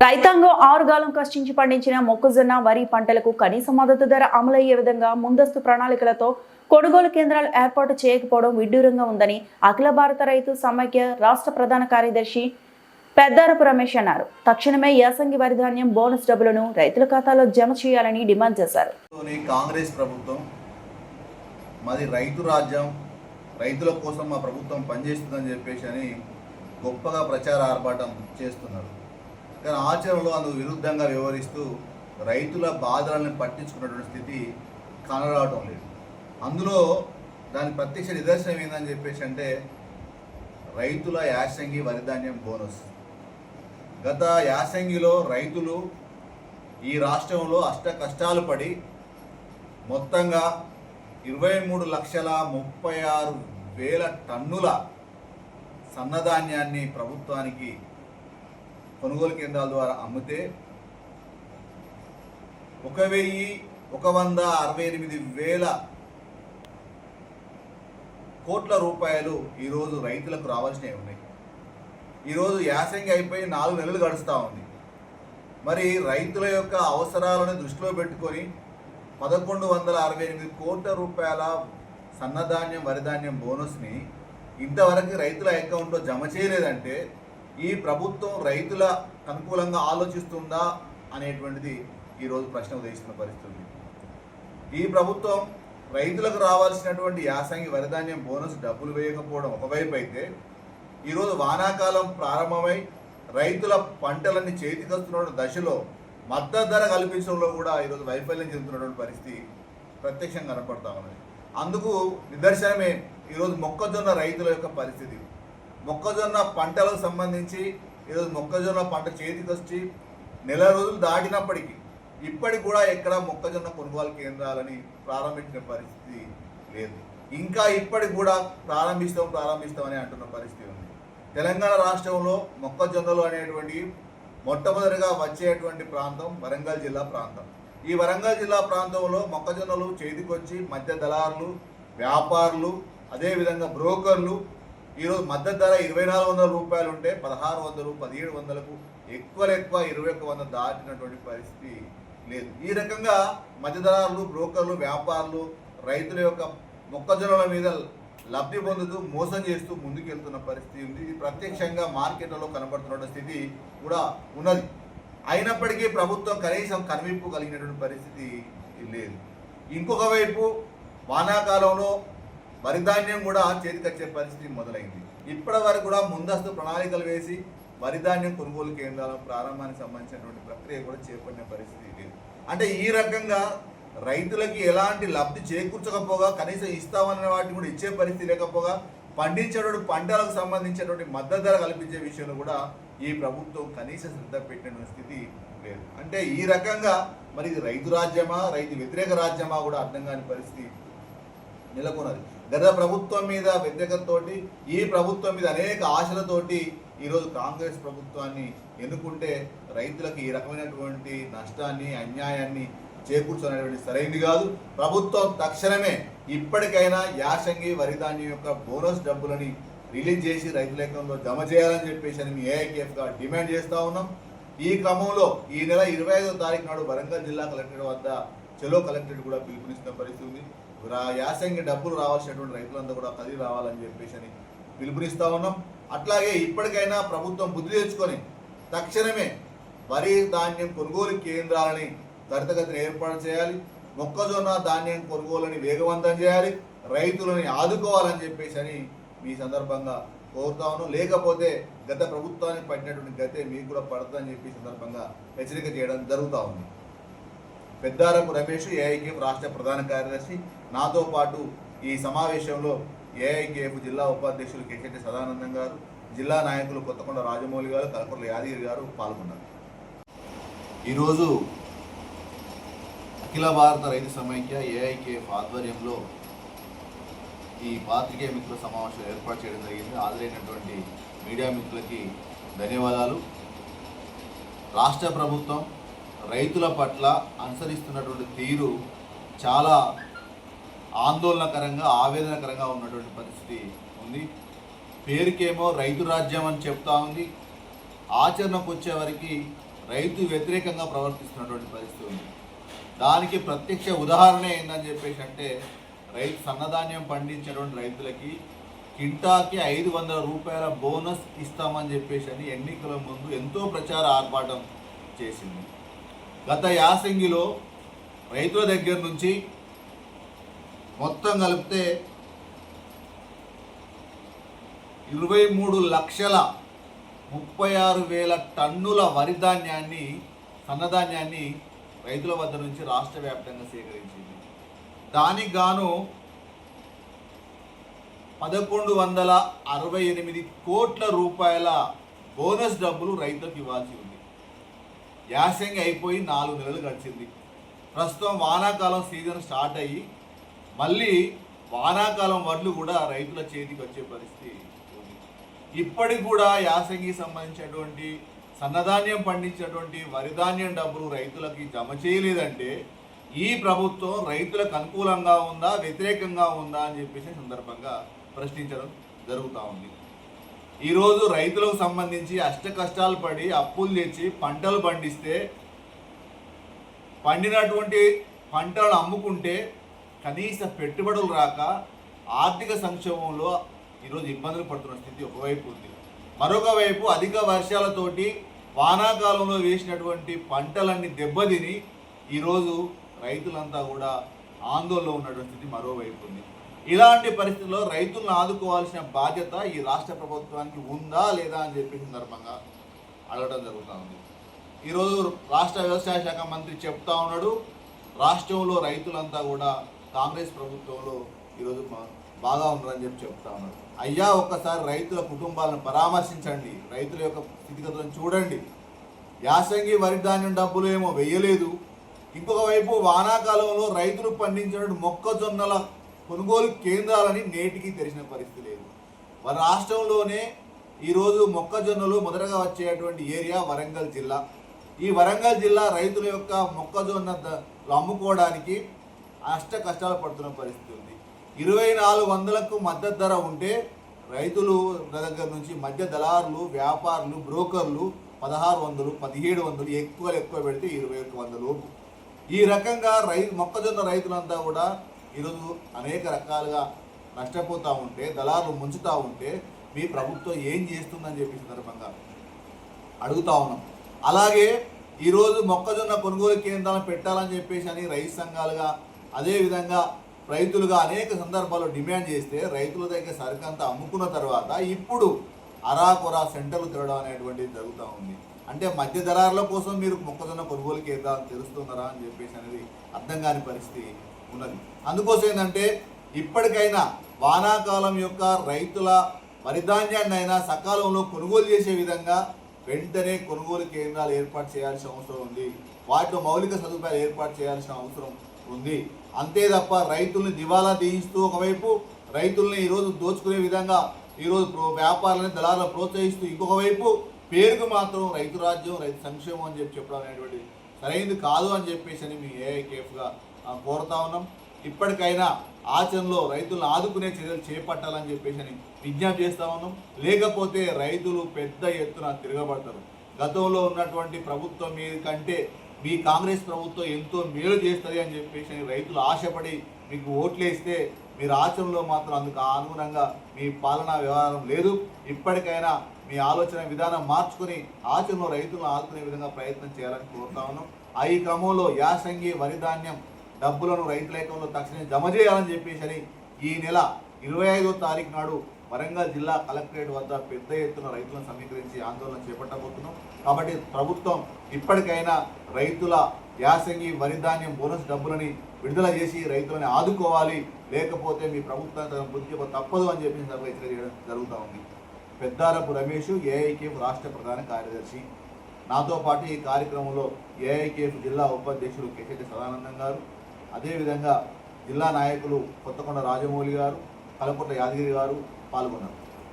రైతాంగం ఆరుగాలం కష్టించి పండించిన మొక్కజొన్న వరి పంటలకు కనీస మద్దతు ధర అమలయ్యే విధంగా ముందస్తు ప్రణాళికలతో కొనుగోలు కేంద్రాలు ఏర్పాటు చేయకపోవడం విడ్డూరంగా ఉందని అఖిల భారత రైతు సమైక్య రాష్ట్ర ప్రధాన కార్యదర్శి పెద్దారపు రమేష్ అన్నారు. తక్షణమే యాసంగి వరి ధాన్యం బోనస్ డబ్బులను రైతుల ఖాతాలో జమ చేయాలని డిమాండ్ చేశారు. కాంగ్రెస్ ప్రభుత్వం మాది రైతు రాజ్యం రైతుల కోసం మా ప్రభుత్వం పనిచేస్తుందని చెప్పేసి అని గొప్పగా ప్రచార ఆర్భాటం చేస్తున్నారు. కానీ ఆచరణలో అందుకు విరుద్ధంగా వ్యవహరిస్తూ రైతుల బాధలను పట్టించుకున్నటువంటి స్థితి కనరావటం లేదు. అందులో దాని ప్రత్యక్ష నిదర్శనం ఏందని చెప్పేసి అంటే రైతుల యాసంగి వరిధాన్యం బోనస్. గత యాసంగిలో రైతులు ఈ రాష్ట్రంలో అష్ట కష్టాలు పడి మొత్తంగా ఇరవై మూడు లక్షల ముప్పై ఆరు వేల టన్నుల సన్నధాన్యాన్ని ప్రభుత్వానికి కొనుగోలు కేంద్రాల ద్వారా అమ్మితే ఒక వెయ్యి ఒక వంద అరవై ఎనిమిది వేల కోట్ల రూపాయలు ఈరోజు రైతులకు రావాల్సినవి ఉన్నాయి. ఈరోజు యాసంగి అయిపోయి నాలుగు నెలలు గడుస్తూ ఉంది. మరి రైతుల యొక్క అవసరాలను దృష్టిలో పెట్టుకొని పదకొండు వందల అరవై ఎనిమిది కోట్ల రూపాయల సన్నధాన్యం వరిధాన్యం బోనస్ని ఇంతవరకు రైతుల అకౌంట్లో జమ చేయలేదంటే ఈ ప్రభుత్వం రైతుల అనుకూలంగా ఆలోచిస్తుందా అనేటువంటిది ఈరోజు ప్రశ్న ఉదయిస్తున్న పరిస్థితి ఈ ప్రభుత్వం రైతులకు రావాల్సినటువంటి యాసంగి వరిధాన్యం బోనస్ డబ్బులు వేయకపోవడం ఒకవైపు అయితే ఈరోజు వానాకాలం ప్రారంభమై రైతుల పంటలన్నీ చేతికొస్తున్న దశలో మద్దతు ధర కల్పించడంలో కూడా ఈరోజు వైఫల్యం చెందుతున్నటువంటి పరిస్థితి ప్రత్యక్షంగా కనపడతా ఉన్నది. అందుకు నిదర్శనమే ఈరోజు మొక్కజొన్న రైతుల యొక్క పరిస్థితి. మొక్కజొన్న పంటలకు సంబంధించి ఈరోజు మొక్కజొన్న పంట చేతికొచ్చి నెల రోజులు దాటినప్పటికీ ఇప్పటికి కూడా ఎక్కడ మొక్కజొన్న కొనుగోలు కేంద్రాలని ప్రారంభించిన పరిస్థితి లేదు. ఇంకా ఇప్పటికి కూడా ప్రారంభిస్తాం ప్రారంభిస్తామని అంటున్న పరిస్థితి ఉంది. తెలంగాణ రాష్ట్రంలో మొక్కజొన్నలు అనేటువంటి మొట్టమొదటిగా వచ్చేటువంటి ప్రాంతం వరంగల్ జిల్లా ప్రాంతం. ఈ వరంగల్ జిల్లా ప్రాంతంలో మొక్కజొన్నలు చేతికొచ్చి మధ్య దళారులు వ్యాపారులు అదేవిధంగా బ్రోకర్లు ఈరోజు మద్దతు ధర ఇరవై నాలుగు వందల రూపాయలు ఉంటే పదహారు వందలు పదిహేడు వందలకు ఎక్కువ ఎక్కువ ఇరవై ఒక్క వంద దాటినటువంటి పరిస్థితి లేదు. ఈ రకంగా మధ్యదళారులు బ్రోకర్లు వ్యాపారులు రైతుల యొక్క మొక్కజొన్నల మీద లబ్ధి పొందుతూ మోసం చేస్తూ ముందుకెళ్తున్న పరిస్థితి ఉంది. ఇది ప్రత్యక్షంగా మార్కెట్లలో కనబడుతున్న స్థితి కూడా ఉన్నది. అయినప్పటికీ ప్రభుత్వం కనీసం కనువిప్పు కలిగినటువంటి పరిస్థితి లేదు. ఇంకొక వైపు వానాకాలంలో వరిధాన్యం కూడా చేతికొచ్చే పరిస్థితి మొదలైంది. ఇప్పటి వరకు కూడా ముందస్తు ప్రణాళికలు వేసి వరిధాన్యం కొనుగోలు కేంద్రాల ప్రారంభానికి సంబంధించినటువంటి ప్రక్రియ కూడా చేపట్టిన పరిస్థితి లేదు అంటే ఈ రకంగా రైతులకి ఎలాంటి లబ్ధి చేకూర్చకపోగా కనీసం ఇస్తామన్న వాటిని కూడా ఇచ్చే పరిస్థితి లేకపోగా పండించేటువంటి పంటలకు సంబంధించినటువంటి మద్దతు ధర కల్పించే విషయంలో కూడా ఈ ప్రభుత్వం కనీస శ్రద్ధ పెట్టిన స్థితి లేదు. అంటే ఈ రకంగా మరి రైతు రాజ్యమా రైతు వ్యతిరేక రాజ్యమా కూడా అర్థం కాని పరిస్థితి నెలకొన్నది. గత ప్రభుత్వం మీద వ్యతిరేకతతోటి ఈ ప్రభుత్వం మీద అనేక ఆశలతోటి ఈరోజు కాంగ్రెస్ ప్రభుత్వాన్ని ఎన్నుకుంటే రైతులకు ఈ రకమైనటువంటి నష్టాన్ని అన్యాయాన్ని చేకూర్చునేటువంటి సరైనది కాదు. ప్రభుత్వం తక్షణమే ఇప్పటికైనా యాసంగి వరిధాన్యం యొక్క బోనస్ డబ్బులని రిలీజ్ చేసి రైతుల అకౌంట్లో జమ చేయాలని చెప్పేసి అని ఏఐకేఎఫ్గా డిమాండ్ చేస్తూ ఉన్నాం. ఈ క్రమంలో ఈ నెల ఇరవై ఐదో తారీఖు నాడు వరంగల్ జిల్లా కలెక్టరేట్ వద్ద చెలో కలెక్టరేట్ కూడా పిలుపునిస్తున్న పరిస్థితి ఉంది. యాసంగి డబ్బులు రావాల్సినటువంటి రైతులంతా కూడా కదిలి రావాలని చెప్పేసి అని పిలుపునిస్తూ ఉన్నాం. అట్లాగే ఇప్పటికైనా ప్రభుత్వం బుద్ధి తెచ్చుకొని తక్షణమే వరి ధాన్యం కొనుగోలు కేంద్రాలని త్వరితగతిన ఏర్పాటు చేయాలి. మొక్కజొన్న ధాన్యం కొనుగోలుని వేగవంతం చేయాలి. రైతులని ఆదుకోవాలని చెప్పేసి అని మీ సందర్భంగా కోరుతా ఉన్నాం. లేకపోతే గత ప్రభుత్వానికి పడినటువంటి గతే మీకు కూడా పడుతుందని చెప్పి సందర్భంగా హెచ్చరిక చేయడం జరుగుతూ ఉంది. పెద్దారపు రమేష్ ఏఐకేఎం రాష్ట్ర ప్రధాన కార్యదర్శి నాతో పాటు ఈ సమావేశంలో ఏఐకేఎఫ్ జిల్లా ఉపాధ్యక్షులు కేశెట్టి సదానందం గారు జిల్లా నాయకులు కొత్తకొండ రాజమౌళి గారు కలకొండ యాదగిరి గారు పాల్గొన్నారు. ఈరోజు అఖిల భారత రైతు సమైక్య ఏఐకేఎఫ్ ఆధ్వర్యంలో ఈ పాత్రికేయ మిత్రుల సమావేశం ఏర్పాటు చేయడం జరిగింది. హాజరైనటువంటి మీడియా మిత్రులకి ధన్యవాదాలు. రాష్ట్ర ప్రభుత్వం రైతుల పట్ల అనుసరిస్తున్నటువంటి తీరు చాలా ఆందోళనకరంగా ఆవేదనకరంగా ఉన్నటువంటి పరిస్థితి ఉంది. పేరుకేమో రైతు రాజ్యం అని చెప్తా ఉంది. ఆచరణకు వచ్చేవరకు రైతు వ్యతిరేకంగా ప్రవర్తిస్తున్నటువంటి పరిస్థితి ఉంది. దానికి ప్రత్యక్ష ఉదాహరణ ఏందని చెప్పేసి అంటే రైతు సన్నధాన్యం పండించేటువంటి రైతులకి కింటాకి ఐదు వందల రూపాయల బోనస్ ఇస్తామని చెప్పేసి అని ఎన్నికల ముందు ఎంతో ప్రచార ఆర్భాటం చేసింది. గత యాసంగిలో రైతుల దగ్గర నుంచి మొత్తం కలిపితే ఇరవై మూడు లక్షల ముప్పై ఆరు వేల టన్నుల వరి ధాన్యాన్ని సన్నధాన్యాన్ని రైతుల వద్ద నుంచి రాష్ట్ర వ్యాప్తంగా సేకరించింది. దానికి గాను పదకొండు వందల అరవై ఎనిమిది కోట్ల రూపాయల బోనస్ డబ్బులు రైతులకు ఇవ్వాల్సి ఉంది. యాసంగి అయిపోయి నాలుగు నెలలు గడిచింది. ప్రస్తుతం వానాకాలం సీజన్ స్టార్ట్ అయ్యి మళ్ళీ వానాకాలం వడ్లు కూడా రైతుల చేతికి వచ్చే పరిస్థితి ఉంది. ఇప్పటికి కూడా యాసంగికి సంబంధించినటువంటి సన్నధాన్యం పండించినటువంటి వరిధాన్యం డబ్బులు రైతులకి జమ చేయలేదంటే ఈ ప్రభుత్వం రైతులకు అనుకూలంగా ఉందా వ్యతిరేకంగా ఉందా అని చెప్పేసి సందర్భంగా ప్రశ్నించడం జరుగుతూ ఉంది. ఈరోజు రైతులకు సంబంధించి అష్ట కష్టాలు పడి అప్పులు తెచ్చి పంటలు పండిస్తే పండినటువంటి పంటలను అమ్ముకుంటే కనీస పెట్టుబడులు రాక ఆర్థిక సంక్షోభంలో ఈరోజు ఇబ్బందులు పడుతున్న స్థితి ఒకవైపు ఉంది. మరొక వైపు అధిక వర్షాలతోటి వానాకాలంలో వేసినటువంటి పంటలన్నీ దెబ్బతిని ఈరోజు రైతులంతా కూడా ఆందోళనలో ఉన్నటువంటి స్థితి మరోవైపు ఉంది. ఇలాంటి పరిస్థితుల్లో రైతులను ఆదుకోవాల్సిన బాధ్యత ఈ రాష్ట్ర ప్రభుత్వానికి ఉందా లేదా అని చెప్పి సందర్భంగా అడగడం జరుగుతూ ఉంది. ఈరోజు రాష్ట్ర వ్యవసాయ శాఖ మంత్రి చెప్తా ఉన్నాడు రాష్ట్రంలో రైతులంతా కూడా కాంగ్రెస్ ప్రభుత్వంలో ఈరోజు బాగా ఉన్నారని చెప్పి చెప్తా ఉన్నారు. అయ్యా ఒక్కసారి రైతుల కుటుంబాలను పరామర్శించండి. రైతుల యొక్క స్థితిగతులను చూడండి. యాసంగి వరి ధాన్యం డబ్బులు ఏమో వెయ్యలేదు ఇంకొక వైపు వానాకాలంలో రైతులు పండించిన మొక్కజొన్నల కొనుగోలు కేంద్రాలని నేటికి తెరిచిన పరిస్థితి లేదు. మన రాష్ట్రంలోనే ఈరోజు మొక్కజొన్నలు మొదటగా వచ్చేటువంటి ఏరియా వరంగల్ జిల్లా. ఈ వరంగల్ జిల్లా రైతుల యొక్క మొక్కజొన్న ద- అమ్ముకోవడానికి అష్ట కష్టాలు పడుతున్న పరిస్థితి ఉంది. ఇరవై నాలుగు వందలకు మద్దతు ధర ఉంటే రైతులు దగ్గర నుంచి మధ్య దళారులు వ్యాపారులు బ్రోకర్లు పదహారు వందలు పదిహేడు వందలు ఎక్కువ ఎక్కువ పెడితే ఇరవై ఒక్క వందలు ఈ రకంగా రై మొక్కజొన్న రైతులంతా కూడా ఈరోజు అనేక రకాలుగా నష్టపోతూ ఉంటే దళారులు ముంచుతూ ఉంటే మీ ప్రభుత్వం ఏం చేస్తుందని చెప్పి సందర్భంగా అడుగుతా ఉన్నాం. అలాగే ఈరోజు మొక్కజొన్న కొనుగోలు కేంద్రాలను పెట్టాలని చెప్పేసి అని రైతు సంఘాలుగా అదేవిధంగా రైతులుగా అనేక సందర్భాల్లో డిమాండ్ చేస్తే రైతుల దగ్గర సరికంత అమ్ముకున్న తర్వాత ఇప్పుడు అరాకొరా సెంటర్లు తిరగడం అనేటువంటిది జరుగుతూ ఉంది. అంటే మధ్య దళారుల కోసం మీరు మొక్కజొన్న కొనుగోలు కేంద్రాలు తెరుస్తున్నారా అని చెప్పేసి అనేది అర్థం కాని పరిస్థితి ఉన్నది. అందుకోసం ఏంటంటే ఇప్పటికైనా వానాకాలం యొక్క రైతుల వరిధాన్యాన్ని అయినా సకాలంలో కొనుగోలు చేసే విధంగా వెంటనే కొనుగోలు కేంద్రాలు ఏర్పాటు చేయాల్సిన అవసరం ఉంది. వాటిలో మౌలిక సదుపాయాలు ఏర్పాటు చేయాల్సిన అవసరం ఉంది. అంతే తప్ప రైతుల్ని దివాలా తీయిస్తూ ఒకవైపు రైతుల్ని ఈరోజు దోచుకునే విధంగా ఈరోజు ప్రో- వ్యాపారాలను దళాలను ప్రోత్సహిస్తూ ఇంకొక వైపు పేరుకు మాత్రం రైతు రాజ్యం రైతు సంక్షేమం అని చెప్పి చెప్పడం అనేటువంటి సరైనది కాదు అని చెప్పేసి అని మీ ఏఐకేఎఫ్గా కోరుతా ఉన్నాం. ఇప్పటికైనా ఆచరణలో రైతులను ఆదుకునే చర్యలు చేపట్టాలని చెప్పేసి అని విజ్ఞప్తి చేస్తా ఉన్నాం. లేకపోతే రైతులు పెద్ద ఎత్తున తిరగబడతారు. గతంలో ఉన్నటువంటి ప్రభుత్వం మీద కంటే మీ కాంగ్రెస్ ప్రభుత్వం ఎంతో మేలు చేస్తుంది అని చెప్పేసి అని రైతులు ఆశపడి మీకు ఓట్లేస్తే మీరు ఆచరణలో మాత్రం అందుకు అనుగుణంగా మీ పాలనా వ్యవహారం లేదు. ఇప్పటికైనా మీ ఆలోచన విధానం మార్చుకొని ఆచరణలో రైతులను ఆదుకునే విధంగా ప్రయత్నం చేయాలని కోరుతా ఉన్నాం. ఆ ఈ క్రమంలో యాసంగి వరి ధాన్యం డబ్బులను రైతుల అకౌంట్లో తక్షణమే జమ చేయాలని చెప్పేసి ఈ నెల ఇరవై ఐదో తారీఖు నాడు వరంగల్ జిల్లా కలెక్టరేట్ వద్ద పెద్ద ఎత్తున రైతులను సమీకరించి ఆందోళన చేపట్టబోతున్నాం. కాబట్టి ప్రభుత్వం ఇప్పటికైనా రైతుల యాసంగి వరి ధాన్యం బోనస్ డబ్బులని విడుదల చేసి రైతులని ఆదుకోవాలి. లేకపోతే మీ ప్రభుత్వం బుద్ధి తప్పదు అని చెప్పి హెచ్చరిక చేయడం జరుగుతూ ఉంది. పెద్దారపు రమేష్ ఏఐకేఎఫ్ రాష్ట్ర ప్రధాన కార్యదర్శి. నాతో పాటు ఈ కార్యక్రమంలో ఏఐకేఎఫ్ జిల్లా ఉపాధ్యక్షుడు కెకెటి సదానందం గారు. అదేవిధంగా జిల్లా నాయకులు కొత్తకొండ రాజమౌళి గారు కలకొండ యాదగిరి గారు పాల్గొన్నారు.